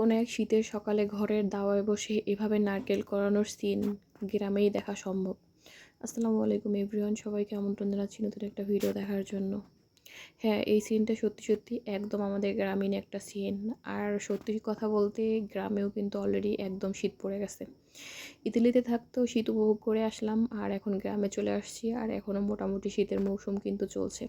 কোনো এক শীতের সকালে ঘরের দাওয়ায় বসে এভাবে নারকেল করানোর সিন গ্রামেই দেখা সম্ভব। আসসালামু আলাইকুম এভরিওয়ান সবাইকে আমন্ত্রণ জানাচ্ছি নতুন একটা ভিডিও দেখার জন্য। হ্যাঁ এই সিনটা সত্যি সত্যি একদম আমাদের গ্রামীণ একটা সিন। আর সত্যি কথা বলতে গ্রামেও কিন্তু অলরেডি একদম শীত পড়ে গেছে। ইতালিতে থাকতেও শীত উপভোগ করে আসলাম, আর এখন গ্রামে চলে আসছি, আর এখনও মোটামুটি শীতের মৌসুম কিন্তু চলছে।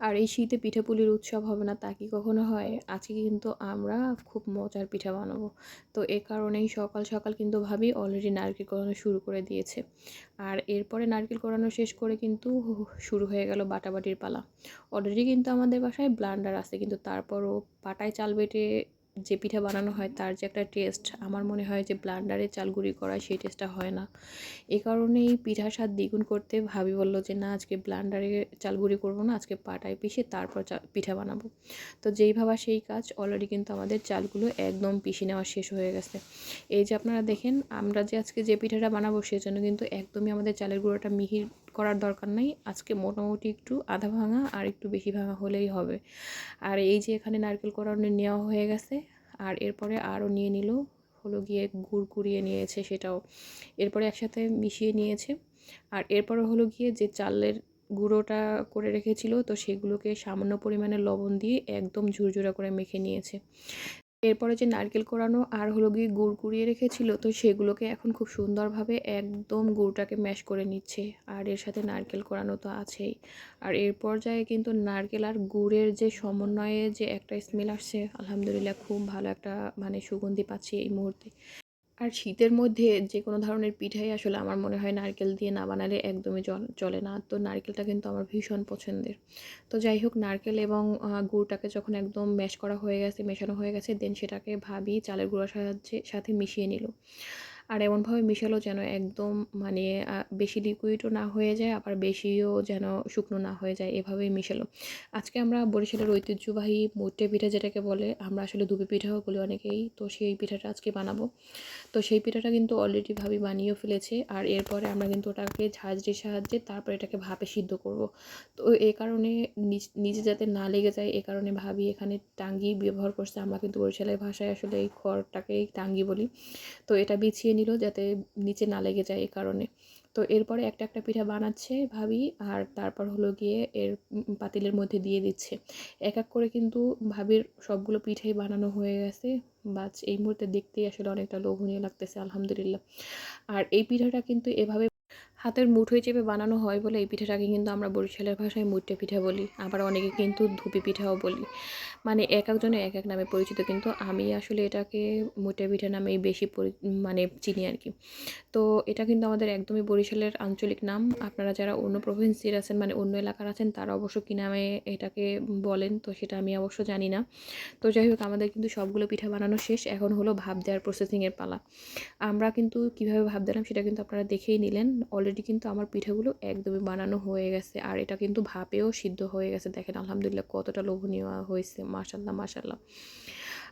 আর এই শীতে পিঠাপুলির উৎসব হবে না তা কি কখনো হয়? আজকে কিন্তু আমরা খুব মজার পিঠা বানাবো। তো এ কারণেই সকাল সকাল কিন্তু ভাবি অলরেডি নারকেল কোরানো শুরু করে দিয়েছে। আর এরপরে নারকেল কোরানো শেষ করে কিন্তু শুরু হয়ে গেল বাটাবাটির পালা। অলরেডি কিন্তু আমাদের বাসায় ব্লান্ডার আছে, কিন্তু তারপরও পাটায় চাল বেটে যে পিঠা বানানো হয় তার যে একটা টেস্ট আমার মনে হয় যে ব্লান্ডারে চালগুড়ি করা সেই টেস্টটা হয় না। এ কারণেই পিঠার স্বাদ দ্বিগুণ করতে ভাবি বলল যে, না, আজকে ব্লান্ডারে চালগুড়ি করব না, আজকে পাটায় পিষে তারপর পিঠা বানাবো। তো যেই ভাবা সেই কাজ অলরেডি কিন্তু আমাদের চালগুলো একদম পিষে নেওয়া শেষ হয়ে গেছে। এই যে আপনারা দেখেন, আমরা যে আজকে যে পিঠাটা বানাবো সেজন্য কিন্তু একদমই আমাদের চালের গুঁড়োটা মিহির করার দরকার নাই। আজকে মোটামুটি একটু আধা ভাঙা আর একটু বেশি ভাঙা হলেই হবে। আর এই যে এখানে নারকেল করানো নেওয়া হয়ে গেছে। আর এরপরে আরও নিয়ে নিল। হলো গিয়ে গুড় কুড়িয়ে নিয়েছে সেটাও। এরপরে একসাথে মিশিয়ে নিয়েছে। আর এরপরে হলো গিয়ে যে চালের গুঁড়োটা করে রেখেছিল, তো সেগুলোকে সামান্য পরিমাণে লবণ দিয়ে একদম ঝুরঝুরা করে মেখে নিয়েছে। এরপরে যে নারকেল কোরানো আর হলো গিয়ে গুড় কুড়িয়ে রেখেছিল, তো সেগুলোকে এখন খুব সুন্দরভাবে একদম গুড়টাকে ম্যাশ করে নিচ্ছে। আর এর সাথে নারকেল কোরানো তো আছেই। আর এর পর্যায়ে কিন্তু নারকেল আর গুড়ের যে সমন্বয়ে যে একটা স্মেল আসছে, আলহামদুলিল্লাহ খুব ভালো একটা মানে সুগন্ধি পাচ্ছি এই মুহূর্তে। আর শীতের মধ্যে যে কোনো ধরনের পিঠাই আসলে আমার মনে হয় নারকেল দিয়ে না বানালে একদমই চলে না। তো নারকেলটা কিন্তু আমার ভীষণ পছন্দের। তো যাই হোক, নারকেল এবং গুড়টাকে যখন একদম ম্যাশ করা হয়ে গেছে, মেশানো হয়ে গেছে দেন সেটাকে ভাবি চালের গুঁড়ার সাহায্যে, সাথে মিশিয়ে নিল। আর এমনভাবে মিশালো যেন একদম মানে বেশি লিকুইডও না হয়ে যায়, আবার বেশিও যেন শুকনো না হয়ে যায়, এভাবেই মিশালো। আজকে আমরা বরিশালের ঐতিহ্যবাহী মুটে পিঠা যেটাকে বলে, আমরা আসলে দুপি পিঠাও বলি অনেকেই, তো সেই পিঠাটা আজকে বানাবো। তো সেই পিঠাটা কিন্তু অলরেডি ভাবি বানিয়েও ফেলেছে, আর এরপরে আমরা কিন্তু ওটাকে ঝাঁঝরির সাহায্যে তারপরে এটাকে ভাপে সিদ্ধ করব। তো এই কারণে নিজে যাতে না লেগে যায়, এ কারণে ভাবি এখানে টাঙ্গি ব্যবহার করছে, আমরা কিন্তু বরিশালের ভাষায় আসলে এই খড়টাকেই টাঙ্গি বলি। তো এটা বিছিয়ে নিল যাতে নিচে না লেগে যায় এই কারণে। তো এরপরে একটা একটা পিঠা বানাচ্ছে ভাবি আর তারপর হলো গিয়ে এর পাতিলের মধ্যে দিয়ে দিচ্ছে। এক এক করে কিন্তু ভাবির সবগুলো পিঠাই বানানো হয়ে গেছে। বাস এই মুহূর্তে দেখতেই আসলে অনেকটা লোভনীয় লাগতেছে, আলহামদুলিল্লাহ। আর এই পিঠাটা কিন্তু এভাবে হাতের মুঠোয় চেপে বানানো হয় বলে এই পিঠাটাকে কিন্তু আমরা বরিশালের ভাষায় মুটে পিঠা বলি, আবার অনেকে কিন্তু ধুপি পিঠাও বলি। মানে এক একজনে এক এক নামে পরিচিত, কিন্তু আমি আসলে এটাকে মুটে পিঠা নামেই বেশি মানে চিনি আর কি। তো এটা কিন্তু আমাদের একদমই বরিশালের আঞ্চলিক নাম। আপনারা যারা অন্য প্রভিন্সির আছেন মানে অন্য এলাকার আছেন, তারা অবশ্য কী নামে এটাকে বলেন, তো সেটা আমি অবশ্য জানি না। তো যাই হোক, আমাদের কিন্তু সবগুলো পিঠা বানানো শেষ। এখন হলো ভাব দেওয়ার প্রসেসিংয়ের পালা। আমরা কিন্তু কীভাবে ভাব দিলাম সেটা কিন্তু আপনারা দেখেই নিলেন। অলরেডি কিন্তু আমার পিঠাগুলো একদমই বানানো হয়ে গেছে। আর এটা কিন্তু ভাপেও সিদ্ধ হয়ে গেছে। দেখেন, আলহামদুলিল্লাহ কতটা লোভনীয় হয়েছে। মাশাল্লাহ মাশাল্লাহ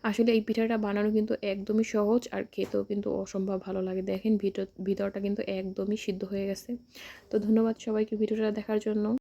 আসলে এই পিঠাটা বানানো কিন্তু একদমই সহজ আর খেতেও কিন্তু অসম্ভব ভালো লাগে। দেখেন, ভিতর, ভিতরটা কিন্তু একদমই সিদ্ধ হয়ে গেছে। তো ধন্যবাদ সবাইকে ভিডিওটা দেখার জন্য।